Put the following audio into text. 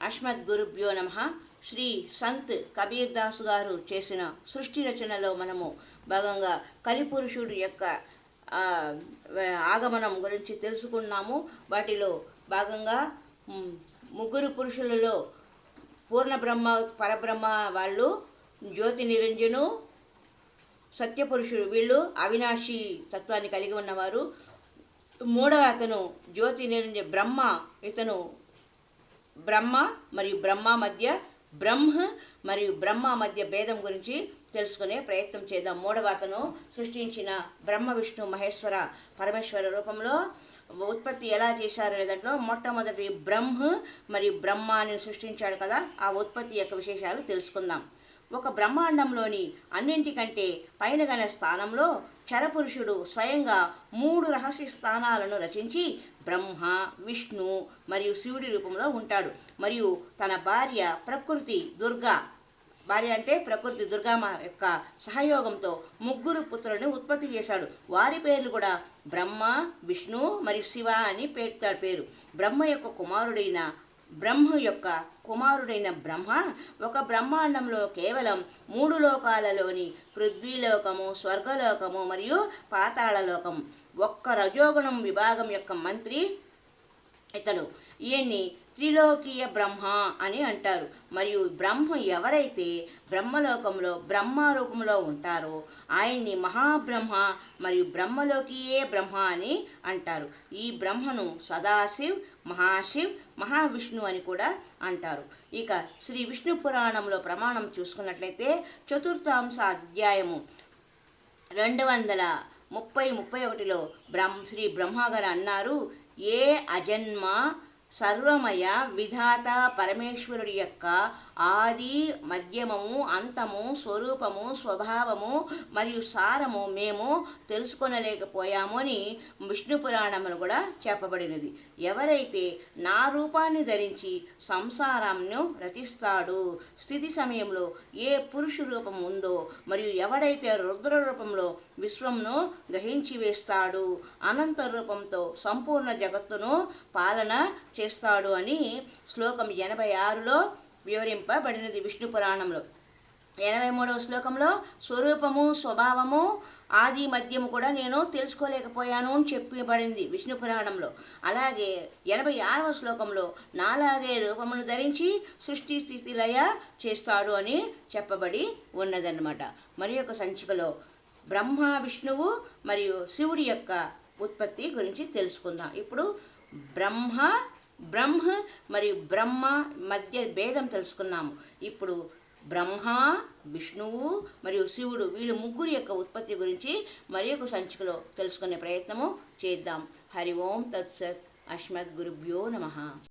అష్మద్ గురుభ్యో నమ. శ్రీ సంత్ కబీర్దాస్ గారు చేసిన సృష్టి రచనలో మనము భాగంగా కలిపురుషుడు యొక్క ఆగమనం గురించి తెలుసుకున్నాము. వాటిలో భాగంగా ముగ్గురు పురుషులలో పూర్ణ బ్రహ్మ పరబ్రహ్మ వాళ్ళు జ్యోతి నిరంజను సత్యపురుషుడు వీళ్ళు అవినాశి తత్వాన్ని కలిగి ఉన్నవారు. మూడవ అతను జ్యోతి నిరంజ బ్రహ్మ ఇతను బ్రహ్మ మరియు బ్రహ్మ మధ్య బ్రహ్మ మరియు బ్రహ్మ మధ్య భేదం గురించి తెలుసుకునే ప్రయత్నం చేద్దాం. మూడవ అతను సృష్టించిన బ్రహ్మ విష్ణు మహేశ్వర పరమేశ్వర రూపంలో ఉత్పత్తి ఎలా చేశారు లేదంటే మొట్టమొదటి బ్రహ్మ మరియు బ్రహ్మాని సృష్టించాడు కదా ఆ ఉత్పత్తి యొక్క విశేషాలు తెలుసుకుందాం. ఒక బ్రహ్మాండంలోని అన్నింటికంటే పైనగల స్థానంలో చరపురుషుడు స్వయంగా మూడు రహస్య స్థానాలను రచించి బ్రహ్మ విష్ణు మరియు శివుడి రూపంలో ఉంటాడు. మరియు తన భార్య ప్రకృతి దుర్గా. భార్య అంటే ప్రకృతి దుర్గామ యొక్క సహయోగంతో ముగ్గురు పుత్రులను ఉత్పత్తి చేశాడు. వారి పేర్లు కూడా బ్రహ్మ విష్ణు మరియు శివ అని పేర్తాడు పేరు. బ్రహ్మ యొక్క కుమారుడైన బ్రహ్మ యొక్క కుమారుడైన బ్రహ్మ ఒక బ్రహ్మాండంలో కేవలం మూడు లోకాలలోని పృథ్వీలోకము స్వర్గలోకము మరియు పాతాళలోకం ఒక్క రజోగుణం విభాగం యొక్క మంత్రి ఇతడు. ఈయన్ని త్రిలోకీయ బ్రహ్మ అని అంటారు. మరియు బ్రహ్మ ఎవరైతే బ్రహ్మలోకంలో బ్రహ్మ రూపంలో ఉంటారో ఆయన్ని మహాబ్రహ్మ మరియు బ్రహ్మలోకియే బ్రహ్మ అని అంటారు. ఈ బ్రహ్మను సదాశివ్ మహాశివ్ మహావిష్ణు అని కూడా అంటారు. ఇక శ్రీ విష్ణు పురాణంలో ప్రమాణం చూసుకున్నట్లయితే చతుర్థాంశ అధ్యాయము రెండు వందల ముప్పై ముప్పై ఒకటిలో బ్రహ్మ శ్రీ బ్రహ్మగారు అన్నారు ఏ అజన్మ సర్వమయ విధాత పరమేశ్వరుడి యొక్క ఆది మధ్యమము అంతము స్వరూపము స్వభావము మరియు సారము మేము తెలుసుకొనలేకపోయాము అని విష్ణు పురాణములు కూడా చెప్పబడినది. ఎవరైతే నా రూపాన్ని ధరించి సంసారంను రచిస్తాడు స్థితి సమయంలో ఏ పురుషు రూపం ఉందో మరియు ఎవడైతే రుద్ర రూపంలో విశ్వంను గ్రహించి వేస్తాడు అనంత రూపంతో సంపూర్ణ జగత్తును పాలన చేస్తాడు అని శ్లోకం ఎనభై ఆరులో వివరింపబడినది విష్ణు పురాణంలో. ఎనభై మూడవ శ్లోకంలో స్వరూపము స్వభావము ఆది మధ్యము కూడా నేను తెలుసుకోలేకపోయాను అని చెప్పబడింది విష్ణు పురాణంలో. అలాగే ఎనభై ఆరవ శ్లోకంలో నాలాగే రూపమును ధరించి సృష్టి స్థితి లయ చేస్తాడు అని చెప్పబడి ఉన్నదన్నమాట. మరి యొక్క సంచికలో బ్రహ్మ విష్ణువు మరియు శివుడి యొక్క ఉత్పత్తి గురించి తెలుసుకుందాం. ఇప్పుడు బ్రహ్మ బ్రహ్మ మరియు బ్రహ్మ మధ్య భేదం తెలుసుకున్నాము. ఇప్పుడు బ్రహ్మ విష్ణువు మరియు శివుడు వీళ్ళు ముగ్గురు యొక్క ఉత్పత్తి గురించి మరి ఒక సంచికలో తెలుసుకునే ప్రయత్నము చేద్దాం. హరి ఓం తత్సత్. అస్మద్ గురుభ్యో నమ.